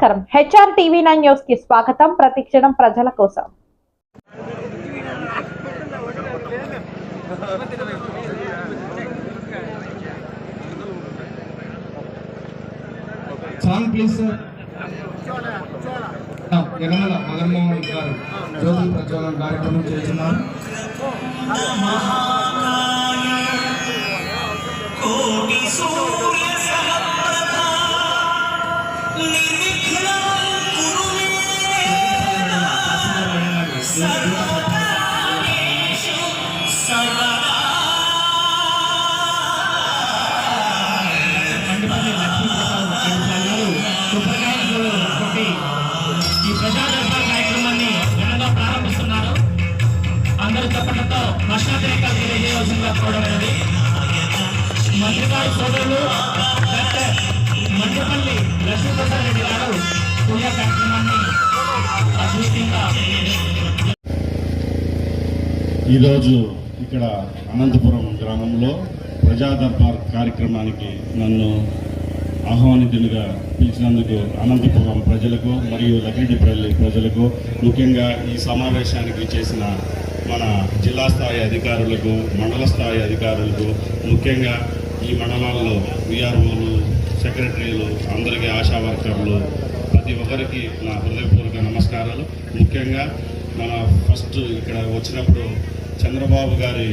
నమస్కారం. HR TV nine న్యూస్కి స్వాగతం. ప్రతిక్షణం ప్రజల కోసం. Song please sir Yanamala Madanmohan గారు జ్యోతి ప్రజ్వలన కార్యక్రమం చేస్తున్నారు. కోటి సూర్య సమప్రభ మంత్రిగారి సోదరులు డాక్టర్ మండపల్లి లక్ష్మీప్రసాద్ రెడ్డి గారు పూజ కార్యక్రమాన్ని అద్భుతంగా ఈరోజు ఇక్కడ అనంతపురం గ్రామంలో ప్రజా దర్బార్ కార్యక్రమానికి నన్ను ఆహ్వానితులుగా పిలిచినందుకు అనంతపురం ప్రజలకు మరియు లక్కిడిపల్లి ప్రజలకు ముఖ్యంగా ఈ సమావేశానికి చేసిన మన జిల్లా స్థాయి అధికారులకు మండల స్థాయి అధికారులకు ముఖ్యంగా ఈ మండలాల్లో విఆర్ఓలు సెక్రటరీలు అందరికీ ఆశా వర్కర్లు ప్రతి ఒక్కరికి నా హృదయపూర్వక నమస్కారాలు. ముఖ్యంగా మన ఫస్ట్ ఇక్కడ వచ్చినప్పుడు చంద్రబాబు గారి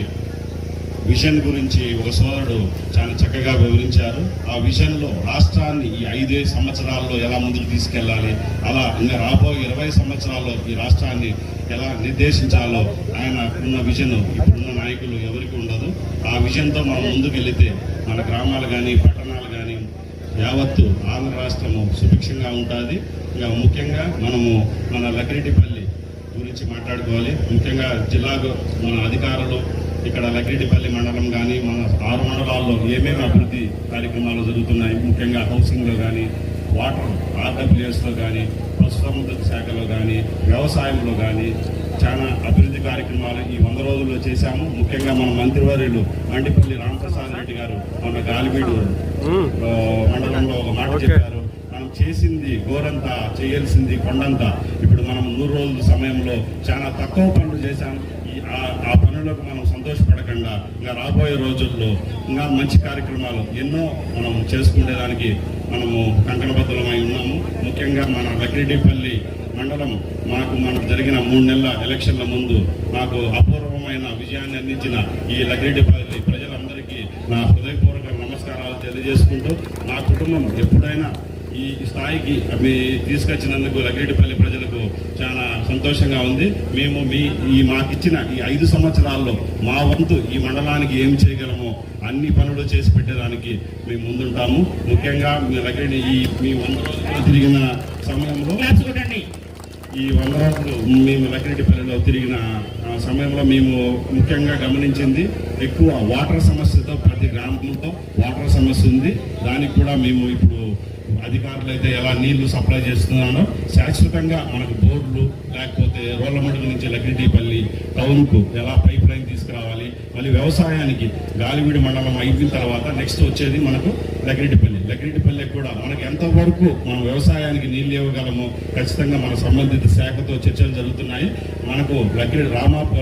విజన్ గురించి ఒక సోదరుడు చాలా చక్కగా వివరించారు. ఆ విజన్లో రాష్ట్రాన్ని ఈ ఐదే సంవత్సరాల్లో ఎలా ముందుకు తీసుకెళ్ళాలి అలా ఇంకా రాబోయే ఇరవై సంవత్సరాల్లో ఈ రాష్ట్రాన్ని ఎలా నిర్దేశించాలో ఆయన ఉన్న విజన్ ఇప్పుడున్న నాయకులు ఎవరికి ఉండదు. ఆ విజన్తో మనం ముందుకు వెళితే మన గ్రామాలు కానీ పట్టణాలు కానీ యావత్తు ఆంధ్ర రాష్ట్రము సుభిక్షంగా ఉంటుంది. ఇంకా ముఖ్యంగా మనము మన లక్కిరెడ్డిపల్లి గురించి మాట్లాడుకోవాలి. ముఖ్యంగా జిల్లాకు మన అధికారులు ఇక్కడ లక్కిరెడ్డిపల్లి మండలం కానీ మన ఆరు మండలాల్లో ఏమేమి అభివృద్ధి కార్యక్రమాలు జరుగుతున్నాయి ముఖ్యంగా హౌసింగ్లో కానీ వాటర్ ఆర్డబ్ల్యూఎస్లో కానీ పశుసంవర్ధక శాఖలో కానీ వ్యవసాయంలో కానీ చాలా అభివృద్ధి కార్యక్రమాలు ఈ వంద రోజుల్లో చేశాము. ముఖ్యంగా మన మంత్రివర్యులు మండిపల్లి రామప్రసాద్ రెడ్డి గారు మన గాలిబీడు మండలంలో ఒక మాట చెప్పారు. చేసింది గోరంతా చేయాల్సింది కొండంతా. ఇప్పుడు మనం నూరు రోజుల సమయంలో చాలా తక్కువ పనులు చేశాం. ఈ ఆ- పనులకు మనం సంతోషపడకుండా ఇంకా రాబోయే రోజుల్లో ఇంకా మంచి కార్యక్రమాలు ఎన్నో మనం చేసుకునేదానికి మనము కంకణబద్ధమై ఉన్నాము. ముఖ్యంగా మన లక్కిరెడ్డిపల్లి మండలం మాకు మనకు జరిగిన మూడు నెలల ఎలక్షన్ల ముందు నాకు అపూర్వమైన విజయాన్ని అందించిన ఈ లగ్రెడ్డిపల్లి ప్రజలందరికీ నా హృదయపూర్వక నమస్కారాలు తెలియజేసుకుంటూ నా కుటుంబం ఎప్పుడైనా ఈ స్థాయికి మీ తీసుకొచ్చినందుకు లగ్రేటిపల్లి ప్రజలకు చాలా సంతోషంగా ఉంది. మేము మీ ఈ మాకిచ్చిన ఈ ఐదు సంవత్సరాల్లో మా వంతు ఈ మండలానికి ఏం చేయగలమో అన్ని పనులు చేసి పెట్టేదానికి మేము ముందుంటాము. ముఖ్యంగా మీ లగ్రేటి ఈ మీ వంద రోజులు తిరిగిన సమయంలో ఈ వంద రోజులు మేము లక్కిరెడ్డిపల్లిలో తిరిగిన సమయంలో మేము ముఖ్యంగా గమనించింది ఎక్కువ వాటర్ సమస్యతో ప్రతి గ్రామంలో వాటర్ సమస్య ఉంది. దానికి కూడా మేము ఇప్పుడు అధికారులు అయితే ఎలా నీళ్ళు సప్లై చేస్తున్నారో శాశ్వతంగా మనకు బోర్డులు లేకపోతే రోళ్ళమడుగు నుంచి లక్కిరెడ్డిపల్లి టౌన్కు ఎలా పైప్ లైన్ తీసుకురావాలి మళ్ళీ వ్యవసాయానికి గాలివీడి మండలం అయిన తర్వాత నెక్స్ట్ వచ్చేది మనకు లక్కిరెడ్డిపల్లి లక్కిరెడ్డిపల్లి కూడా మనకు ఎంతవరకు మనం వ్యవసాయానికి నీళ్ళు ఇవ్వగలమో ఖచ్చితంగా మన సంబంధిత శాఖతో చర్చలు జరుగుతున్నాయి. మనకు లక్కిరెడ్డి రామాప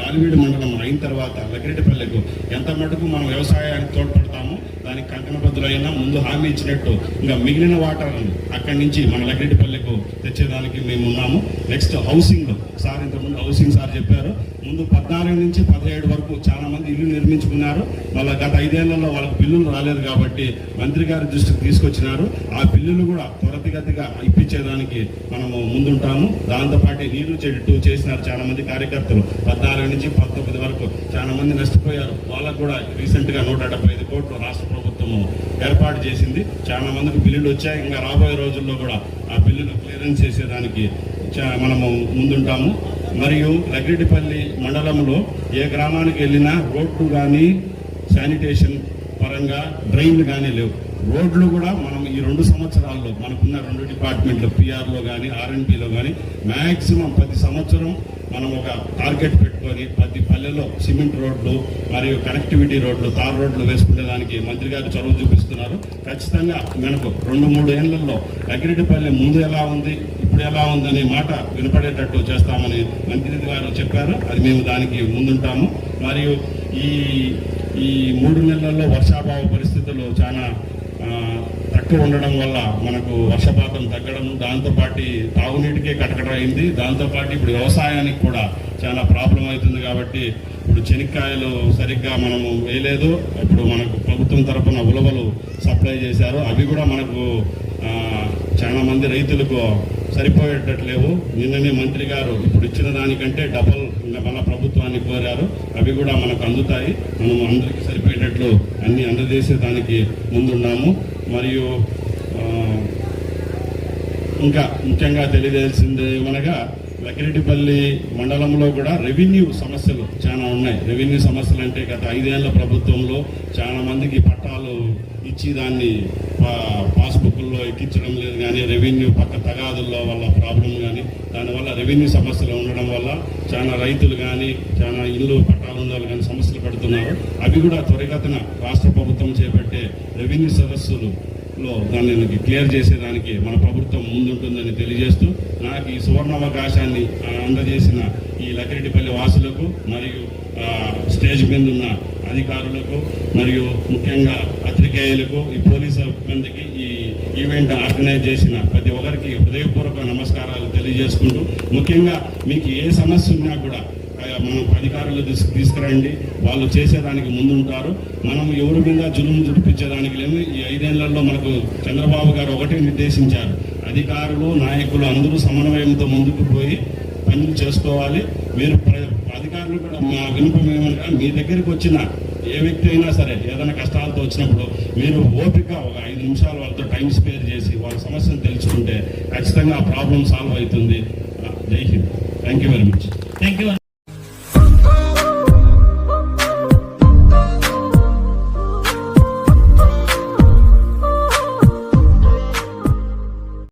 గాలివీడి మండలం అయిన తర్వాత లక్కిరెడ్డిపల్లికు ఎంత మటుకు మనం వ్యవసాయానికి తోడ్పడతాం దానికి కంకణబద్దులైనా ముందు హామీ ఇచ్చినట్టు ఇంకా మిగిలిన వాటర్ అక్కడి నుంచి మన లగ్రెడ్డిపల్లెకు తెచ్చేదానికి మేము ఉన్నాము. నెక్స్ట్ హౌసింగ్ సార్ ఇంతకుముందు హౌసింగ్ సార్ చెప్పారు. ముందు పద్నాలుగు నుంచి పదిహేడు వరకు చాలా మంది ఇల్లు నిర్మించుకున్నారు. వాళ్ళ గత ఐదేళ్ళలో వాళ్ళకి బిల్లులు రాలేదు కాబట్టి మంత్రి గారి దృష్టికి తీసుకొచ్చినారు. ఆ బిల్లులు కూడా త్వరతిగతిగా ఇప్పించేదానికి మనము ముందుంటాము. దాంతోపాటు నీళ్ళు చెట్టు చేసినారు చాలా మంది కార్యకర్తలు. పద్నాలుగు నుంచి పంతొమ్మిది వరకు చాలా మంది నష్టపోయారు. వాళ్ళకు కూడా రీసెంట్గా నూట డెబ్బై ఐదు కోట్లు రాష్ట్ర ప్రభుత్వము ఏర్పాటు చేసింది. చాలా మందికి బిల్లులు వచ్చాయి. ఇంకా రాబోయే రోజుల్లో కూడా ఆ బిల్లులు క్లియరెన్స్ చేసేదానికి చా- మనము ముందుంటాము. మరియు లగ్రెడ్డిపల్లి మండలంలో ఏ గ్రామానికి వెళ్ళినా రోడ్లు కానీ శానిటేషన్ పరంగా డ్రైన్లు కానీ లేవు. రోడ్లు కూడా మనం ఈ రెండు సంవత్సరాల్లో మనకున్న రెండు డిపార్ట్మెంట్లు పిఆర్లో కానీ ఆర్ఎన్పిలో కానీ మ్యాక్సిమం ప్రతి సంవత్సరం మనం ఒక టార్గెట్ పెట్టుకొని ప్రతి పల్లెలో సిమెంట్ రోడ్లు మరియు కనెక్టివిటీ రోడ్లు తార్ రోడ్లు వేసుకునే దానికి మంత్రి గారు చొరవ చూపిస్తున్నారు. ఖచ్చితంగా మనకు రెండు మూడు ఏళ్ళలో అగ్రిడిపల్లె ముందు ఎలా ఉంది ఇప్పుడు ఎలా ఉందనే మాట వినపడేటట్టు చేస్తామని మంత్రి గారు చెప్పారు. అది మేము దానికి ముందుంటాము. మరియు ఈ ఈ మూడు నెలల్లో వర్షాభావ పరిస్థితులు చాలా తక్కువ ఉండడం వల్ల మనకు వర్షపాతం తగ్గడం దాంతోపాటు తాగునీటికే కటకట అయింది. దాంతోపాటు ఇప్పుడు వ్యవసాయానికి కూడా చాలా ప్రాబ్లం అవుతుంది కాబట్టి ఇప్పుడు చెనిక్కాయలు సరిగ్గా మనము వేయలేదు. ఇప్పుడు మనకు ప్రభుత్వం తరఫున ఉలవలు సప్లై చేశారు. అవి కూడా మనకు చాలా మంది రైతులకు సరిపోయేటట్లేవు. నిన్ననే మంత్రి గారు ఇప్పుడు ఇచ్చిన దానికంటే డబల్ మన ప్రభుత్వాన్ని కోరారు. అవి కూడా మనకు అందుతాయి. మనం అందరికీ సరిపోయేటట్లు అన్ని అందజేసే దానికి ముందున్నాము. మరియు ఇంకా ముఖ్యంగా తెలియజేసింది ఏమనగా లకిరెడ్డిపల్లి మండలంలో కూడా రెవెన్యూ సమస్యలు చాలా ఉన్నాయి. రెవెన్యూ సమస్యలు అంటే గత ఐదేళ్ళ ప్రభుత్వంలో చాలా మందికి పట్టాలు ఇచ్చి దాన్ని పా- పాస్బుక్ల్లో ఎక్కించడం లేదు కానీ రెవెన్యూ పక్క తగాదుల్లో వల్ల ప్రాబ్లం కానీ దానివల్ల రెవెన్యూ సమస్యలు ఉండడం వల్ల చాలా రైతులు కానీ చాలా ఇల్లు పట్టాలు ఉండాలి కానీ సమస్యలు పడుతున్నారు. అవి కూడా త్వరిగతన రాష్ట్ర ప్రభుత్వం చేపట్టే రెవెన్యూ సదస్సులు లో దాన్ని క్లియర్ చేసేదానికి మన ప్రభుత్వం ముందుంటుందని తెలియజేస్తూ నాకు ఈ సువర్ణ అవకాశాన్ని అందజేసిన ఈ లకిరెడ్డిపల్లి వాసులకు మరియు స్టేజ్ మీద ఉన్న అధికారులకు మరియు ముఖ్యంగా పత్రికేయులకు ఈ పోలీసు సిబ్బందికి ఈ ఈవెంట్ ఆర్గనైజ్ చేసిన ప్రతి ఒక్కరికి హృదయపూర్వక నమస్కారాలు తెలియజేసుకుంటూ ముఖ్యంగా మీకు ఏ సమస్య ఉన్నా కూడా మనం అధికారులు తీసుకు తీసుకురండి. వాళ్ళు చేసేదానికి ముందుంటారు. మనం ఎవరి మీద జులుము జుడిపించేదానికి లేము. ఈ ఐదేళ్ళలో మనకు చంద్రబాబు గారు ఒకటే నిర్దేశించారు. అధికారులు నాయకులు అందరూ సమన్వయంతో ముందుకు పోయి పనులు చేసుకోవాలి. మీరు ప్ర- అధికారులు కూడా మా వినపం ఏమనగా మీ దగ్గరికి వచ్చిన ఏ వ్యక్తి అయినా సరే ఏదైనా కష్టాలతో వచ్చినప్పుడు మీరు ఓపిక ఒక ఐదు నిమిషాలు వాళ్ళతో టైం స్పేర్ చేసి వాళ్ళ సమస్యను తెలుసుకుంటే ఖచ్చితంగా ఆ ప్రాబ్లం సాల్వ్ అవుతుంది. Jai Hind. Thank you very much. Thank you